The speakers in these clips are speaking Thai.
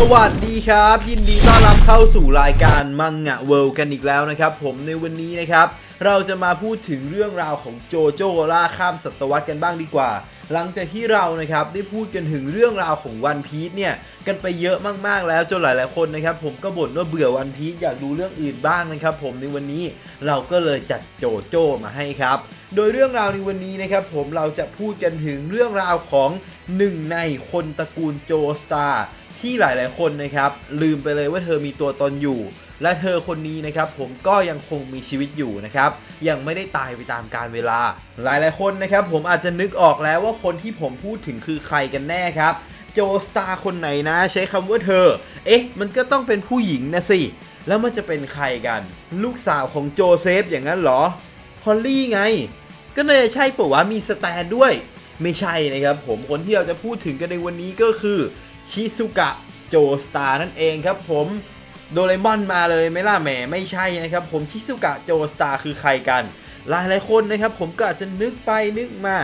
สวัสดีครับ ยินดีต้อนรับเข้าสู่รายการมังงะเวิลด์กันอีกแล้วนะครับ ผมในวันนี้นะครับ เราจะมาพูดถึงเรื่องราวของโจโจ้ล่าข้ามศตวรรษกันบ้างดีกว่า หลังจากที่เรานะครับได้พูดกันถึงเรื่องราวของวันพีซเนี่ยกันไปเยอะมากๆแล้วจนหลายๆคนนะครับ ผมก็บ่นว่าเบื่อวันพีซอยากดูเรื่องอื่นบ้างนะครับ ผมในวันนี้เราก็เลยจัดโจโจ้มาให้ครับ โดยเรื่องราวในวันนี้นะครับ ผมเราจะพูดกันถึงเรื่องราวของหนึ่งในคนตระกูลโจสตาร์ ที่หลายๆคนนะครับลืมไปเลยว่าเธอมีตัวตนอยู่ และเธอคนนี้นะครับผมก็ยังคงมีชีวิตอยู่นะครับยังไม่ได้ตายไปตามกาลเวลา หลายๆคนนะครับผมอาจจะนึกออกแล้วว่าคนที่ผมพูดถึงคือใครกันแน่ครับโจสตาร์คนไหนนะ ใช้คำว่าเธอ เอ๊ะ มันก็ต้องเป็นผู้หญิงนะสิแล้วมันจะเป็นใครกัน ลูกสาวของโจเซฟอย่างนั้นเหรอฮอลลี่ไง ก็น่าจะใช่ปะวะมีสแตนด้วย ไม่ใช่นะครับผมคนที่เราจะพูดถึงกันในวันนี้ก็คือ ชิซุกะโจสตาร์นั่นเองครับผมโดเรมอนมาเลยไม่ล่ะแหมไม่ใช่นะครับผมชิซุกะโจสตาร์คือใครกัน หลายหลายๆคนนะครับผมก็อาจจะนึกไปนึกมา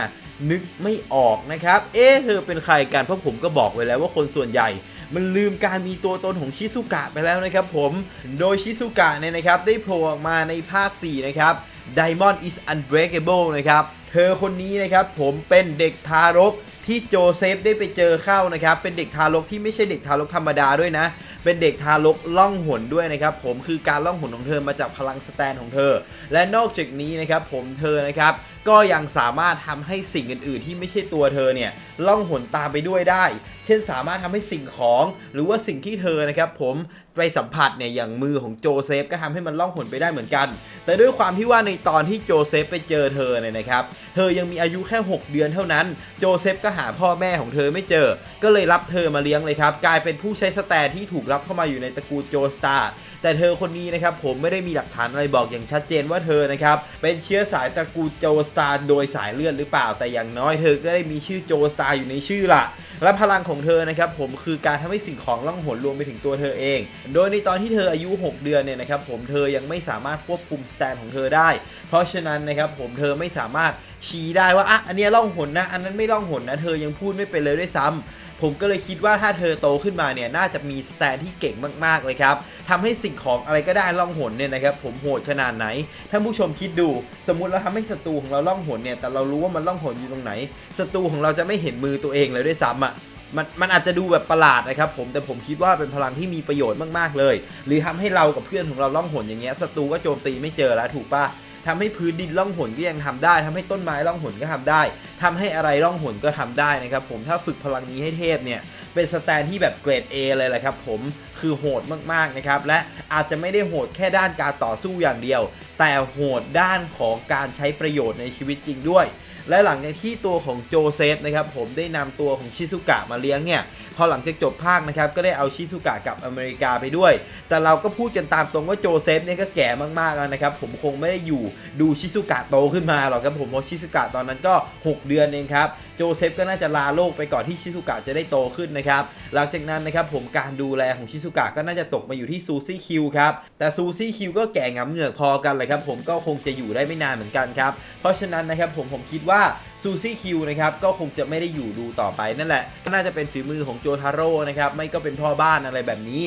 นึกไม่ออกนะครับ เอ๊ะเธอเป็นใครกัน เพราะผมก็บอกไว้แล้วว่าคนส่วนใหญ่ มันลืมการมีตัวตนของชิซุกะไปแล้วนะครับผม โดยชิซุกะเนี่ยนะครับได้โผล่ออกมาในภาค 4 นะครับ Diamond is Unbreakable นะครับ เธอคนนี้นะครับผมเป็นเด็กทารก ที่โจเซฟได้ไปเจอเข้านะครับ เป็นเด็กทารกที่ไม่ใช่เด็กทารกธรรมดาด้วยนะ เป็นเด็กทารกล่องหนด้วยนะครับ ผมคือการล่องหนของเธอมาจากพลังสแตนของเธอ และนอกจากนี้นะครับผมเธอนะครับ ก็ยังสามารถทำให้สิ่งอื่น ๆ ที่ไม่ใช่ตัวเธอเนี่ยล่องหนตามไปด้วยได้ เช่นสามารถทำให้สิ่งของหรือว่าสิ่งที่เธอนะครับผมไปสัมผัสเนี่ยอย่างมือของโจเซฟก็ทำให้มันล่องหนไปได้เหมือนกัน แต่ด้วยความที่ว่าในตอนที่โจเซฟไปเจอเธอเนี่ยนะครับ เธอยังมีอายุแค่ 6 เดือนเท่านั้น โจเซฟก็หาพ่อแม่ของเธอไม่เจอ ก็เลยรับเธอมาเลี้ยงเลยครับ กลายเป็นผู้ใช้สแตนที่ถูกรับเข้ามาอยู่ในตระกูลโจสตาร์แต่เธอคนนี้นะครับผมไม่ได้มีหลักฐานอะไรบอกอย่างชัดเจนว่าเธอนะครับเป็นเชื้อสายตระกูลโจสตาร์โดยสายเลือดหรือเปล่า แต่อย่างน้อยเธอก็ได้มีชื่อโจสตาร์อยู่ในชื่อละและพลังของเธอนะครับผมคือการทำให้สิ่งของล่องหนรวมไปถึงตัวเธอเอง โดยในตอนที่เธออายุ 6 เดือนเนี่ยนะครับผมเธอยังไม่สามารถควบคุมสแตนของเธอได้ เพราะฉะนั้นนะครับผมเธอไม่สามารถชี้ได้ว่าอะอันนี้ล่องหนนะ อันนั้นไม่ล่องหนนะ เธอยังพูดไม่เป็นเลยด้วยซ้ำ ผมก็เลยคิดว่าถ้าเธอโตขึ้นมาเนี่ยน่าจะมีสแตนที่เก่งมากๆเลยครับทำให้สิ่งของอะไรก็ได้ล่องหนเนี่ยนะครับผมโหดขนาดไหนท่านผู้ชมคิดดู สมมติเราทำให้ศัตรูของเราล่องหนเนี่ยแต่เรารู้ว่ามันล่องหนอยู่ตรงไหนศัตรูของเราจะไม่เห็นมือตัวเองเลยด้วยซ้ำอะมันมันอาจจะดูแบบประหลาดนะครับผมแต่ผมคิดว่าเป็นพลังที่มีประโยชน์มากๆเลย หรือทำให้เรากับเพื่อนของเราล่องหนอย่างเงี้ยศัตรูก็โจมตีไม่เจอแล้วถูกปะ ทำให้พื้นดินล่องหนก็ยังทำได้ทำให้ต้นไม้ล่องหนก็ทำได้ทำให้อะไรล่องหนก็ทำได้นะครับผมถ้าฝึกพลังนี้ให้เทพเนี่ยเป็นสแตนที่แบบเกรด A เลยแหละครับผมคือโหดมากๆนะครับและอาจจะไม่ได้โหดแค่ด้านการต่อสู้อย่างเดียว แต่โหดด้านของการใช้ประโยชน์ในชีวิตจริงด้วย และหลังจากที่ตัวของโจเซฟนะครับผมได้นำตัวของชิซุกะมาเลี้ยงเนี่ยพอหลังจากจบภาคนะครับก็ได้เอาชิซุกะกลับอเมริกาไปด้วย แต่เราก็พูดกันตามตรงว่าโจเซฟเนี่ยก็แก่มากๆแล้วนะครับผมคงไม่ได้อยู่ดูชิซุกะโตขึ้นมาหรอกครับผมเพราะชิซุกะตอนนั้นก็ 6 เดือนเองครับโจเซฟก็น่าจะลาโลกไปก่อนที่ชิซุกะจะได้โตขึ้นนะครับ หลังจากนั้นนะครับผมการดูแลของชิซุกะก็น่าจะตกมาอยู่ที่ซูซี่คิวครับ แต่ซูซี่คิวก็แก่งำเหงือกพอกันเลยครับผมก็คงจะอยู่ได้ไม่นานเหมือนกันครับ เพราะฉะนั้นนะครับผมผมคิดว่าซูซี่คิวนะครับก็คงจะไม่ได้อยู่ดูต่อไปนั่นแหละก็น่าจะเป็นฝีมือของโจทาโร่นะครับไม่ก็เป็นพ่อบ้านอะไรแบบนี้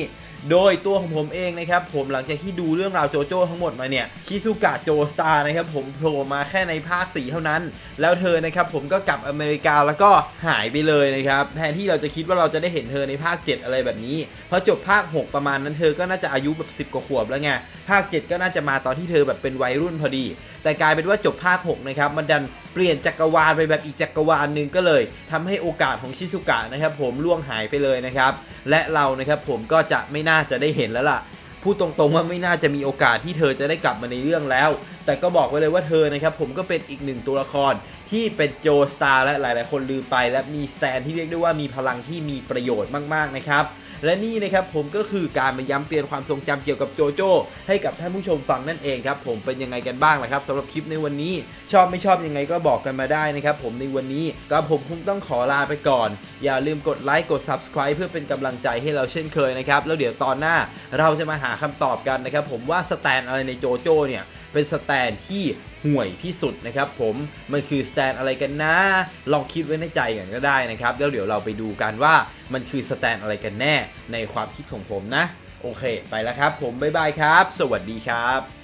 โดยตัวของผมเองนะครับผมหลังจากที่ดูเรื่องราวโจโจ้ทั้งหมดมาเนี่ยชิซุกะโจสตาร์นะครับผมโผล่มาแค่ในภาค4เท่านั้น แล้วเธอนะครับผมก็กลับอเมริกาแล้วก็หายไปเลยนะครับแทนที่เราจะคิดว่าเราจะได้เห็นเธอในภาค 7 อะไรแบบนี้พอจบภาค 6 ประมาณนั้นเธอก็น่าจะอายุแบบ10 กว่าขวบแล้วไงภาค 7 ก็น่าจะมาตอนที่เธอแบบเป็นวัยรุ่นพอดี แต่กลายเป็นว่าจบภาค6นะครับมันดันเปลี่ยนจักรวาลไปแบบอีกจักรวาลหนึ่งก็เลยทำให้โอกาสของชิซุกะนะครับผมล่วงหายไปเลยนะครับ และเรานะครับผมก็จะไม่น่าจะได้เห็นแล้วล่ะพูดตรงๆว่าไม่น่าจะมีโอกาสที่เธอจะได้กลับมาในเรื่องแล้ว แต่ก็บอกไว้เลยว่าเธอนะครับผมก็เป็นอีกหนึ่งตัวละครที่เป็นโจสตาร์และหลาย ๆ คนลืมไป และมีสแตนที่เรียกได้ว่ามีพลังที่มีประโยชน์มากๆนะครับ และนี่นะครับผมก็คือการมาย้ำเตือนความทรงจำเกี่ยวกับโจโจ้ให้กับท่านผู้ชมฟังนั่นเองครับผมเป็นยังไงกันบ้างล่ะครับสำหรับคลิปในวันนี้ ชอบไม่ชอบยังไงก็บอกกันมาได้นะครับผมในวันนี้ก็ผมคงต้องขอลาไปก่อน อย่าลืมกดไลค์กด Subscribe เพื่อเป็นกำลังใจให้เราเช่นเคยนะครับแล้วเดี๋ยวตอนหน้าเราจะมาหาคำตอบกันนะครับผมว่าสแตนอะไรในโจโจ้เนี่ย เป็นสแตนที่ห่วยที่สุดนะครับผมมันคือสแตนอะไรกันนะ ลองคิดไว้ในใจกันก็ได้นะครับแล้วเดี๋ยวเราไปดูกันว่ามันคือสแตนอะไรกันแน่ในความคิดของผมนะ โอเค ไปแล้วครับ ผมบ๊ายบายครับ สวัสดีครับ